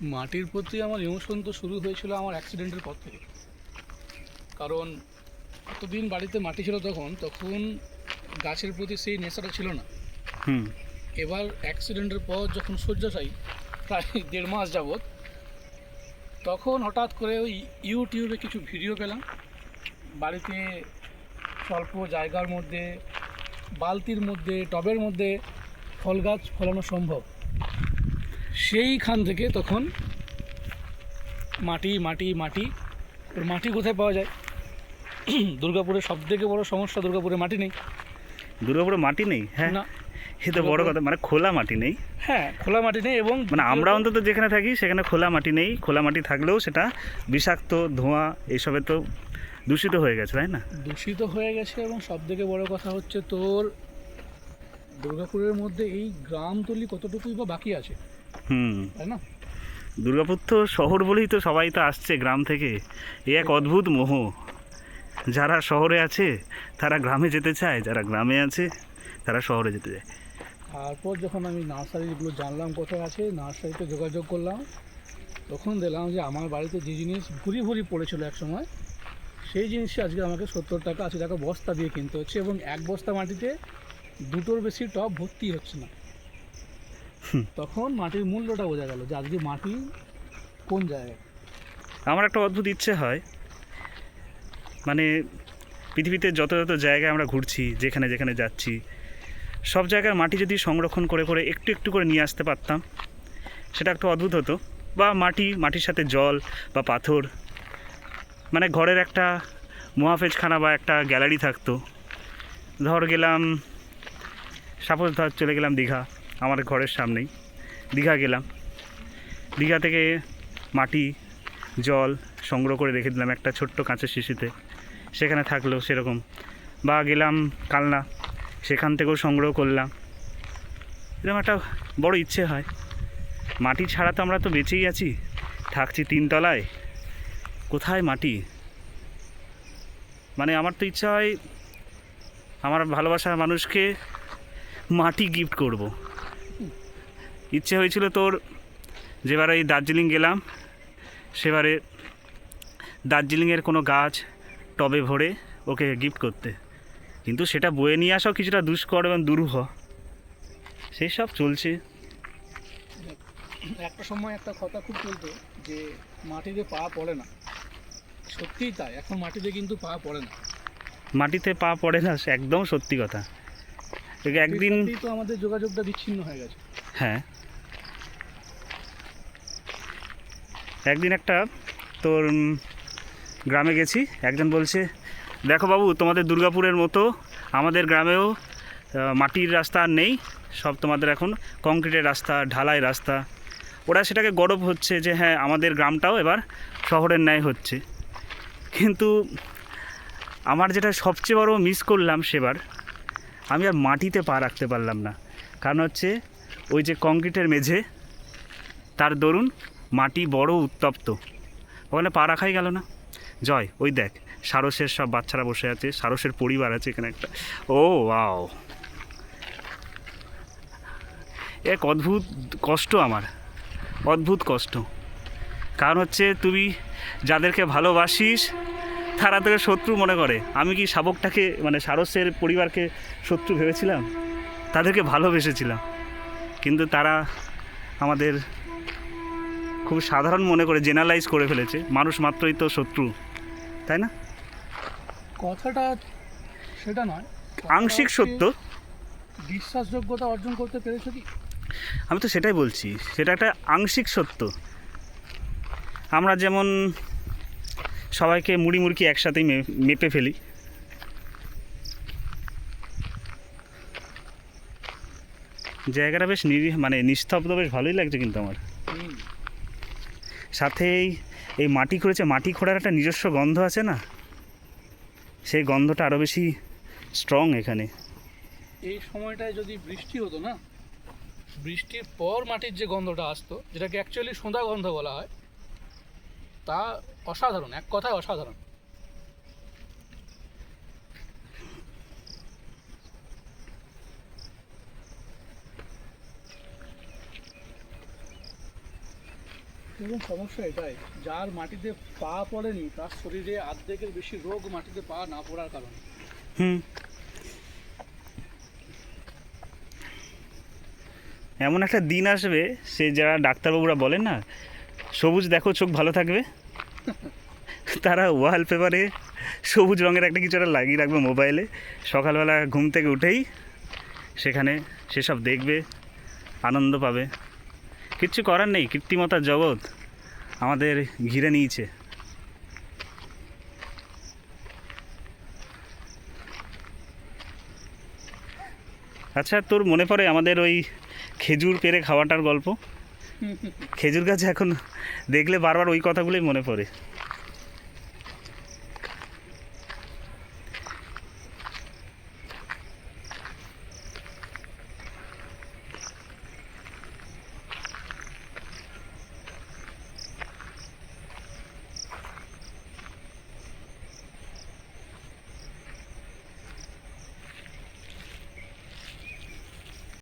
মাটির প্রতি আমার ইমোশন তো শুরু হয়েছিল আমার অ্যাক্সিডেন্টের পর থেকে। কারণ এতদিন বাড়িতে মাটি ছিল তখন তখন গাছের প্রতি সেই নেশাটা ছিল না। হুম। এবার অ্যাক্সিডেন্টের পর যখন শয্যাশায়ী প্রায় দেড় মাস যাবৎ তখন হঠাৎ করে ওই ইউটিউবে কিছু ভিডিও পেলাম। বাড়িতে স্বল্প জায়গার মধ্যে বালতির মধ্যে টবের মধ্যে ফল গাছ ফলানো সম্ভব। সেইখান থেকে তখন মাটি মাটি মাটি এবার মাটি কোথায় পাওয়া যায়? দুর্গাপুরে সব থেকে বড় সমস্যা দুর্গাপুরে মাটি নেই। দুর্গাপুরে মাটি নেই? হ্যাঁ। না। সে তো বড় কথা মানে খোলা মাটি নেই। হ্যাঁ খোলা মাটি নেই এবং মানে আমরা অন্তত যেখানে থাকি সেখানে খোলা মাটি নেই। খোলা মাটি থাকলেও সেটা বিষাক্ত ধোঁয়া এইসবে তো দূষিত হয়ে গেছে তাই না? দূষিত হয়ে গেছে এবং সব থেকে বড় কথা হচ্ছে তোর দুর্গাপুরের মধ্যে এই গ্রামতলি কতটুকুই বা বাকি আছে? হুম। তাই না? দুর্গাপুর তো শহর বলেই তো সবাই তো আসছে গ্রাম থেকে। এ এক অদ্ভুত মোহ। যারা শহরে আছে তারা গ্রামে যেতে চায় যারা গ্রামে আছে তারা শহরে যেতে চায়। তারপর যখন আমি নার্সারিগুলো জানলাম কোথায় আছে নার্সারিতে যোগাযোগ করলাম তখন দেখলাম যে আমার বাড়িতে যে জিনিস ভুরি ভুরি পড়েছিল এক সময় সেই জিনিসটা আজকে আমাকে সত্তর টাকা আশি টাকা বস্তা দিয়ে কিনতে হচ্ছে এবং এক বস্তা মাটিতে দুটোর বেশি টপ ভর্তি হচ্ছে না। তখন মাটির মূল্যটা বোঝা গেল যে আজকে মাটি কোন জায়গায়? আমার একটা অদ্ভুত ইচ্ছে হয়। মানে পৃথিবীতে যত যত জায়গায় আমরা ঘুরছি যেখানে যেখানে যাচ্ছি সব জায়গার মাটি যদি সংরক্ষণ করে করে একটু একটু করে নিয়ে আসতে পারতাম সেটা একটা অদ্ভুত হতো। বা মাটি মাটির সাথে জল বা পাথর মানে ঘরের একটা মহাফেজখানা বা একটা গ্যালারি থাকতো। ধর গেলাম সাপোজ ধর চলে গেলাম দীঘা। আমার ঘরের সামনেই। দীঘা গেলাম। দীঘা থেকে মাটি, জল সংগ্রহ করে রেখে দিলাম একটা ছোট্ট কাঁচের শিশিতে। সেখানে থাকল সেরকম। বা গেলাম কালনা। সেখান থেকেও সংগ্রহ করলাম। এরকম একটা বড় ইচ্ছে হয়। মাটি ছাড়া তো আমরা তো বেঁচেই আছি। থাকছি তিনতলায় কোথায় মাটি? মানে আমার তো ইচ্ছা হয় আমার ভালোবাসার মানুষকে মাটি গিফট করব। ইচ্ছে হয়েছিল তোর যেবারে এই দার্জিলিং গেলাম সেবারে দার্জিলিংয়ের কোনো গাছ টবে ভরে ওকে গিফট করতে। কিন্তু সেটা বয়ে নিয়ে আসাও কিছুটা দুষ্কর এবং দুরূহ সেই সব চলছে। একটা সময় একটা কথা খুব চলতো যে মাটিতে পা পড়ে না। সত্যিই তাই এখন মাটিতে কিন্তু পা পড়ে না। মাটিতে পা পড়ে না সে একদম সত্যি কথা। একদিন তো আমাদের যোগাযোগটা বিচ্ছিন্ন হয়ে গেছে। হ্যাঁ। একদিন একটা তোর গ্রামে গেছি। একজন বলছে, দেখো বাবু, তোমাদের দুর্গাপুরের মতো আমাদের গ্রামেও মাটির রাস্তা আর নেই। সব তোমাদের এখন কংক্রিটের রাস্তা, ঢালাই রাস্তা। ওরা সেটাকে গরব হচ্ছে যে হ্যাঁ আমাদের গ্রামটাও এবার শহরের ন্যায় হচ্ছে। কিন্তু আমার যেটা সবচেয়ে বড় মিস করলাম সেবার, আমি আর মাটিতে পা রাখতে পারলাম না। কারণ হচ্ছে, ওই যে কংক্রিটের মেঝে, তার দরুন মাটি বড় উত্তপ্ত। ওখানে পা রাখাই গেল না। জয়, ওই দেখ, সারসের সব বাচ্চারা বসে আছে, সারসের পরিবার আছে এখানে একটা। ও আও এক অদ্ভুত কষ্ট আমার, অদ্ভুত কষ্ট। কারণ হচ্ছে তুমি যাদেরকে ভালোবাসিস, তারা তোকে শত্রু মনে করে। আমি কি শাবকটাকে মানে সারসের পরিবারকে শত্রু ভেবেছিলাম? তাদেরকে ভালোবেসেছিলাম। কিন্তু তারা আমাদের খুব সাধারণ মনে করে জেনারেলাইজ করে ফেলেছে। মানুষ মাত্রই তো শত্রু তাই না? কথাটা সেটা নয়। আংশিক সত্য। বিশ্বাসযোগ্যতা অর্জন করতে পেরেছ কি? আমি তো সেটাই বলছি সেটা একটা আংশিক সত্য। আমরা যেমন সবাইকে মুড়ি মুড়কি একসাথেই মেপে ফেলি। জায়গাটা বেশ নিরীহ মানে নিস্তব্ধ বেশ ভালোই লাগছে কিন্তু আমার। সাথে এই এই মাটি খুঁড়েছে মাটি খোঁড়ার একটা নিজস্ব গন্ধ আছে না? সেই গন্ধটা আরও বেশি স্ট্রং এখানে। এই সময়টায় যদি বৃষ্টি হতো না, বৃষ্টির পর মাটির যে গন্ধটা আসতো, যেটাকে অ্যাকচুয়ালি সোঁদা গন্ধ বলা হয়, তা অসাধারণ, এক কথায় অসাধারণ। এবং সমস্যা এটাই যার মাটিতে পা পড়েনি, তার শরীরে অর্ধেকের বেশি রোগ মাটিতে পা না পড়ার কারণে। হুম। এমন একটা দিন আসবে, সে যারা ডাক্তারবাবুরা বলেন না, সবুজ দেখো, চোখ ভালো থাকবে। তারা ওয়াল পেপারে সবুজ রঙের একটা কিছু একটা লাগিয়ে রাখবে মোবাইলে। সকালবেলা ঘুম থেকে উঠেই সেখানে সেসব দেখবে, আনন্দ পাবে। কিচ্ছু করার নেই কৃত্রিমতার জগৎ আমাদের ঘিরে নিয়েছে। আচ্ছা তোর মনে পড়ে আমাদের ওই খেজুর পেরে খাওয়াটার গল্প? খেজুর গাছ এখন দেখলে বারবার ওই কথাগুলোই মনে পড়ে।